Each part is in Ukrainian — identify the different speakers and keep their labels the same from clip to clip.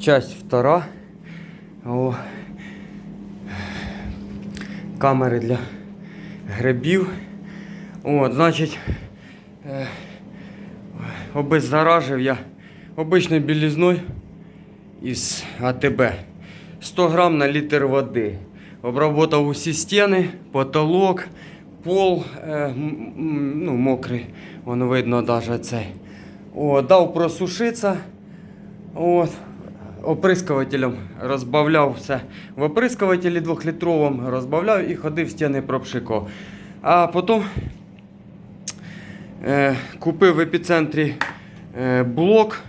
Speaker 1: часть втора. О. Камери для грибів. От, значить, е, обеззаражив я обичною білізною із АТБ. 100 грам на літр води. Обработав усі стіни, потолок, пол е, ну, мокрий, воно видно навіть цей. О, дав просушитися. От. Оприскувателем розбавляв все в оприскувателі 2-літровому, розбавляв і ходив стіни пропшикав. А потім е, купив в епіцентрі е, блок,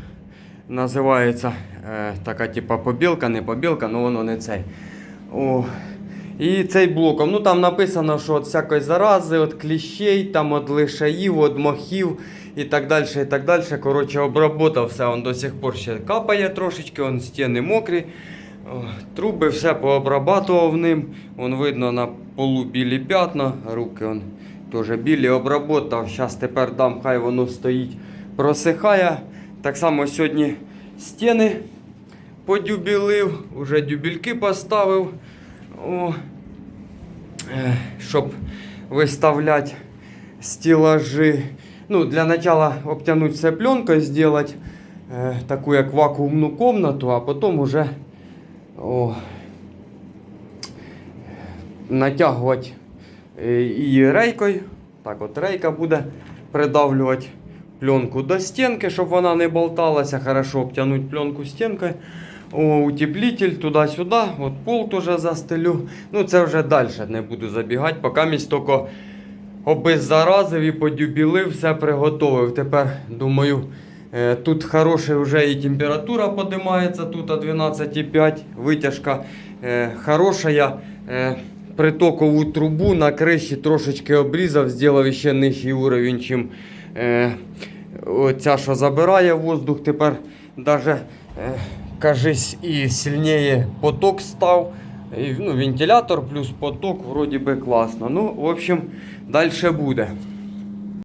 Speaker 1: називається е, така типа побілка, не побілка, але воно не цей. О, і цей блоком. Ну там написано, що від всякої зарази, від кліщей, там від лишаїв, від мохів і так далі. і так далі. Коротше, обработав все, он до сих пор ще капає трошечки, он стіни мокрі. Труби все пообрабатував ним. Вон видно на полу білі п'ятна, руки он теж білі обработав. Зараз тепер дам, хай воно стоїть, просихає. Так само сьогодні стіни подюбілив, уже дюбільки поставив. О, е, щоб виставляти стеллажи. Ну, для начала обтянуть все пленкой, сделать э, таку як вакуумну комнату, а потім уже о, натягувати е, її рейкою. Так от рейка буде придавлювати пленку до стінки, щоб вона не болталася. Хорошо обтянуть пленку стінкою. Утеплитель туди-сюди. От пол теж застелю. Ну це вже далі не буду забігати, поки місь тільки обеззаразив і подюбілив, все приготовив. Тепер думаю, е, тут хороша вже і температура подимається, тут 12,5 витяжка е, хороша. Е, притокову трубу на криші трошечки обрізав, зробив ще нижчий уровень, чим е, оця, що забирає воздух. Тепер навіть, кажись, і сильніше поток став. Ну, вентилятор плюс поток вроді би класно. Ну, в общем, далі буде.